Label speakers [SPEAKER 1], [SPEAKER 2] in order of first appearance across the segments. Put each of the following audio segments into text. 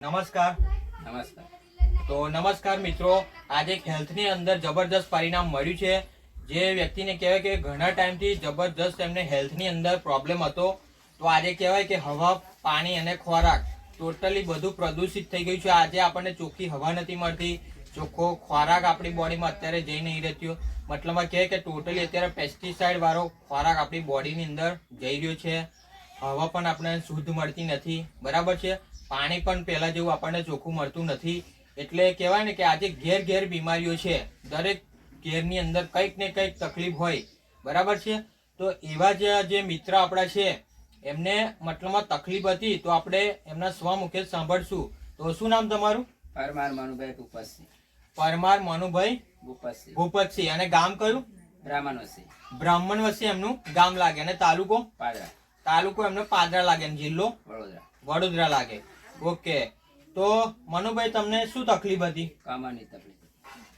[SPEAKER 1] નમસ્કાર.
[SPEAKER 2] નમસ્કાર.
[SPEAKER 1] તો નમસ્કાર મિત્રો આજે હેલ્થની અંદર જબરદસ્ત પરિણામ મળ્યું છે. જે વ્યક્તિને કહેવાય કે ઘણા ટાઈમથી જબરદસ્ત એમને હેલ્થની અંદર પ્રોબ્લેમ હતો. તો આજે કહેવાય કે હવા પાણી અને ખોરાક ટોટલી બધું પ્રદૂષિત થઈ ગયું છે. આજે આપણને ચોખ્ખી હવા નથી મળતી. ચોખ્ખો ખોરાક આપણી બોડીમાં અત્યારે જઈ નહીં રહ્યો મતલબમાં કહેવાય કે ટોટલી અત્યારે પેસ્ટિસાઇડ વાળો ખોરાક આપણી બોડીની અંદર જઈ રહ્યો છે. હવા પણ આપણને શુદ્ધ મળતી નથી. બરાબર છે? પાણી પણ પહેલા જેવું આપણને ચોખ્ખું મળતું નથી. એટલે કહેવાય ને કે આજે ઘેર ઘેર બીમારીઓ છે. દરેક ઘેરની અંદર કંઈક ને કંઈક તકલીફ હોય. બરાબર છે? તો એવા જે જે મિત્ર આપણા છે એમને મતલબમાં તકલીફ હતી તો આપણે એમના સ્વમુખે સાંભળશું. તો શું નામ તમારું?
[SPEAKER 2] પરમાર મનુભાઈ ભૂપતસિંહ.
[SPEAKER 1] પરમાર મનુભાઈ
[SPEAKER 2] ભૂપતસિંહ.
[SPEAKER 1] ભૂપતસિંહ. અને ગામ કયું?
[SPEAKER 2] બ્રાહ્મણવસી.
[SPEAKER 1] બ્રાહ્મણ વસી એમનું ગામ લાગે. અને તાલુકો?
[SPEAKER 2] પાદરા.
[SPEAKER 1] તાલુકો એમનો પાદરા લાગે. અને જિલ્લો?
[SPEAKER 2] વડોદરા.
[SPEAKER 1] વડોદરા લાગે. ઓકે. તો મનુભાઈ તમને શું તકલીફ હતી?
[SPEAKER 2] કમરની તકલીફ.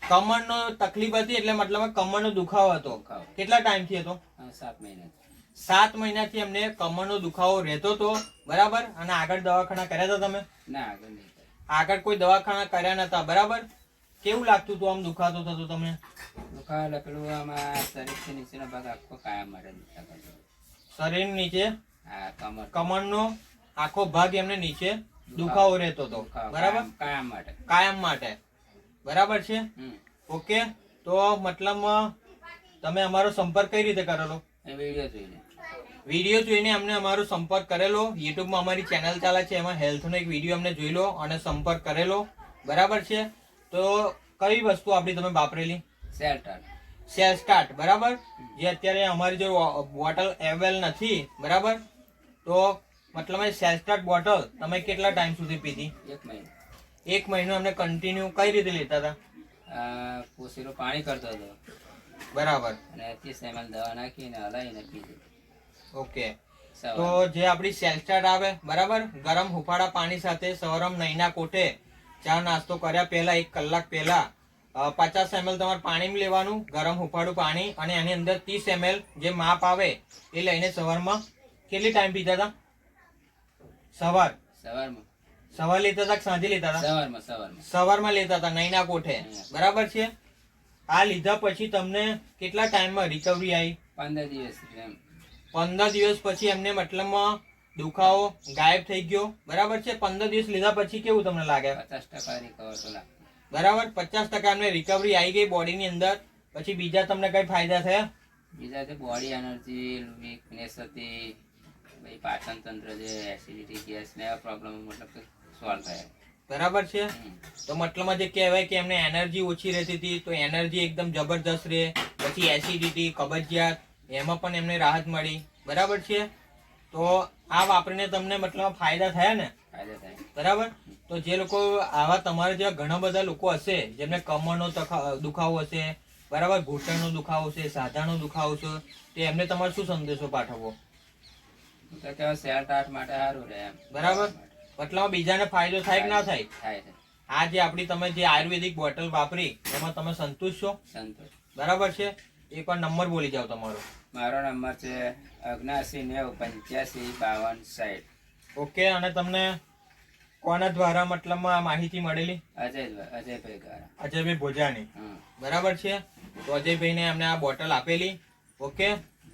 [SPEAKER 1] કમરનો તકલીફ હતી એટલે મતલબ કમરનો દુખાવો હતો. કેટલા ટાઈમથી હતો?
[SPEAKER 2] સાત મહિના.
[SPEAKER 1] સાત મહિનાથી એમને કમરનો દુખાવો રહેતો હતો બરાબર? અને આગળ દવાખાના કર્યા હતા તમે?
[SPEAKER 2] ના આગળ નહીં
[SPEAKER 1] આગળ કોઈ દવાખાના કર્યા નતા બરાબર? કેવું લાગતું હતું આમ દુખાતો થતો તમને?
[SPEAKER 2] દુખાવો લકડું આમાં શરીરથી નીચેનો ભાગ આખો કાયમ મારે
[SPEAKER 1] શરીર નીચે?
[SPEAKER 2] હા કમર
[SPEAKER 1] કમરનો આખો ભાગ એમને નીચે દુખાવો રહેતો હતો બરાબર?
[SPEAKER 2] કાયમ- માટે.
[SPEAKER 1] કાયમ માટે. બરાબર છે? ઓકે. તો મતલબમાં તમે અમારો સંપર્ક કઈ રીતે કરેલો?
[SPEAKER 2] વીડિયો જોઈને.
[SPEAKER 1] વીડિયો જોઈને અમને અમારો સંપર્ક કરેલો. યુટ્યુબમાં અમારી ચેનલ ચાલે છે એમાં હેલ્થનો એક વીડિયો અમને જોઈ લો અને સંપર્ક કરેલો. બરાબર છે? તો કઈ વસ્તુ આપણી તમે વાપરેલી?
[SPEAKER 2] શેલ્ટર
[SPEAKER 1] સેલ સ્ટાર્ટ બરાબર? જે અત્યારે અમારી જો બોટલ એવેલ નથી. બરાબર? તો મતલબ સેલ સ્ટાર્ટ બોટલ તમે કેટલા ટાઈમ સુધી પીધી?
[SPEAKER 2] એક મહિનો.
[SPEAKER 1] એક મહિનો અમને કન્ટિન્યુ કઈ રીતે લેતા હતા?
[SPEAKER 2] કોસીનું પાણી કરતો હતો.
[SPEAKER 1] બરાબર.
[SPEAKER 2] અને ત્રીસ એમએલ દવા નાખીને હલાવીને પીધું.
[SPEAKER 1] ઓકે. તો જે આપણી સેલસ્ટાર્ટ આવે બરાબર? ગરમ હુફાળા પાણી સાથે સવારમ નહીના કોઠે ચા નાસ્તો કર્યા પહેલા એક કલાક પહેલા પચાસ એમએલ તમારે પાણી લેવાનું ગરમ હુફાળું પાણી અને એની અંદર ત્રીસ એમએલ જે માપ આવે એ લઈને સવારમાં કેટલી ટાઈમ પીતા હતા? સવાર.
[SPEAKER 2] સવારમાં.
[SPEAKER 1] સવાર લેતા હતા સાંજે લેતા હતા?
[SPEAKER 2] સવારમાં સવારમાં.
[SPEAKER 1] સવારમાં લેતા હતા નહીના કોઠે બરાબર છે? આ લીધા પછી તમને કેટલા ટાઈમમાં રિકવરી આવી
[SPEAKER 2] પંદર દિવસ
[SPEAKER 1] પંદર દિવસ પછી એમને મતલબમાં દુખાવો ગાયબ થઈ ગયો. બરાબર છે? પંદર દિવસ લીધા પછી કેવું તમને લાગે?
[SPEAKER 2] પચાસ ટકા રિકવર
[SPEAKER 1] બરાબર? પચાસ ટકા એમને રિકવરી આવી ગઈ બોડીની અંદર. પછી બીજા તમને કઈ ફાયદા થયા?
[SPEAKER 2] બીજા બોડી એનર્જી વીકનેસ હતી. પછી પાચન તંત્ર જે એસિડિટી ગેસ ને પ્રોબ્લેમ મતલબ કે સોલ્વ થાય.
[SPEAKER 1] બરાબર છે? તો મતલબમાં જે કહેવાય કે એમને એનર્જી ઓછી રહેતી હતી તો એનર્જી એકદમ જબરદસ્ત રહે પછી એસિડિટી કબજિયાત એમાં પણ એમને રાહત મળી. બરાબર છે? તો આ વાપરીને તમને મતલબ ફાયદા થયા ને?
[SPEAKER 2] ફાયદા થાય.
[SPEAKER 1] બરાબર? તો જે લોકો આવા તમારા જેવા ઘણા બધા લોકો હશે જેમને કમરનો દુખાવો હશે બરાબર? ઘૂંટણનો દુખાવો છે સાધાનો દુખાવો છે તે એમને તમારે શું સંદેશો પાઠવવો?
[SPEAKER 2] તો માટે સારું રહે
[SPEAKER 1] બરાબર? મતલબ બીજાને ફાયદો થાય કે ના થાય.
[SPEAKER 2] થાય? છે.
[SPEAKER 1] આ જે આપણી તમે જે આયુર્વેદિક બોટલ વાપરી એમાં તમે સંતુષ્ટ છો?
[SPEAKER 2] સંતોષ
[SPEAKER 1] બરાબર છે? એકવાર નંબર બોલી જાઓ તમારો.
[SPEAKER 2] મારો નંબર છે અગ્નાસી નેવ પંચ્યાસી બાવન સાઈઠ
[SPEAKER 1] ઓકે અને તમને કોના દ્વારા મતલબમાં માહિતી મળેલી?
[SPEAKER 2] અજયભાઈ અજયભાઈ દ્વારા.
[SPEAKER 1] અજયભાઈ ભોજાની. બરાબર છે? તો અજયભાઈને અમને આ બોટલ આપેલી. ઓકે?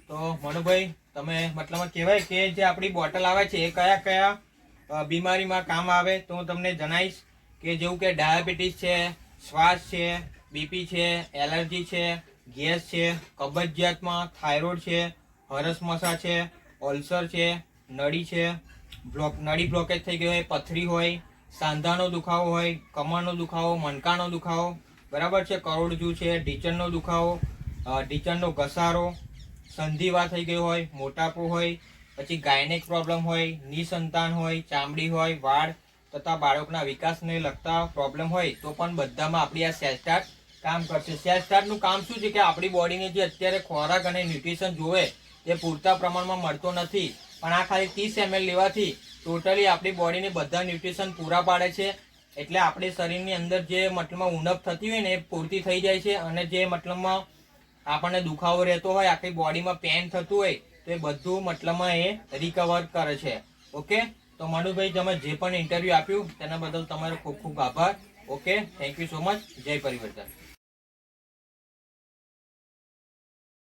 [SPEAKER 1] તો મનુભાઈ, તમે મતલબ કહેવાય કે જે આપણી બોટલ આવે છે, એ કયા કયા બીમારીમાં કામ આવે તો હું તમને જણાવીશ કે જેવું કે ડાયાબિટીસ છે, શ્વાસ છે, બીપી છે, એલર્જી છે, ગેસ છે, કબજિયાતમાં થાઇરોઇડ છે હરસમસા છે ઓલ્સર છે, નળી છે, બ્લોક, નળી બ્લોકેજ થઈ ગઈ હોય, પથરી હોય, સાંધાનો દુખાવો હોય, કમરનો દુખાવો, મણકાનો દુખાવો, બરાબર છે, કરોડજુ છે, ઢીચણનો દુખાવો ઢીચણનો ઘસારો સંધિવા થઈ ગયો હોય, મોટાપો હોય, પછી ગાયનેક પ્રોબ્લેમ હોય, નિસંતાન હોય, ચામડી હોય, વાળ તથા બાળકના વિકાસને લગતા પ્રોબ્લેમ હોય, તો પણ બધામાં આપણી આ સેલસ્ટાર્ટ કામ કરશે. સેલસ્ટાર્ટનું કામ શું છે કે આપણી બોડીને જે અત્યારે ખોરાક અને ન્યુટ્રિશન જોવે તે પૂરતા પ્રમાણમાં મળતો નથી. પણ આ ખાલી ત્રીસ એમએલ લેવાથી ટોટલી આપણી બોડીને બધા ન્યુટ્રિશન પૂરા પાડે છે. એટલે આપણી શરીરની અંદર જે મતલબમાં ઉણપ થતી હોય ને એ પૂરતી થઈ જાય છે અને જે મતલબમાં આપણને દુખાવો રહેતો હોય, આખી બોડીમાં પેન થતું હોય, તો એ બધું મતલબમાં એ રિકવર કરે છે. ઓકે તો મનુભાઈ, તમે જે પણ ઇન્ટરવ્યુ આપ્યું, તેના બદલ તમારો ખૂબ ખૂબ આભાર. Okay thank you so much જય પરિવર્તન.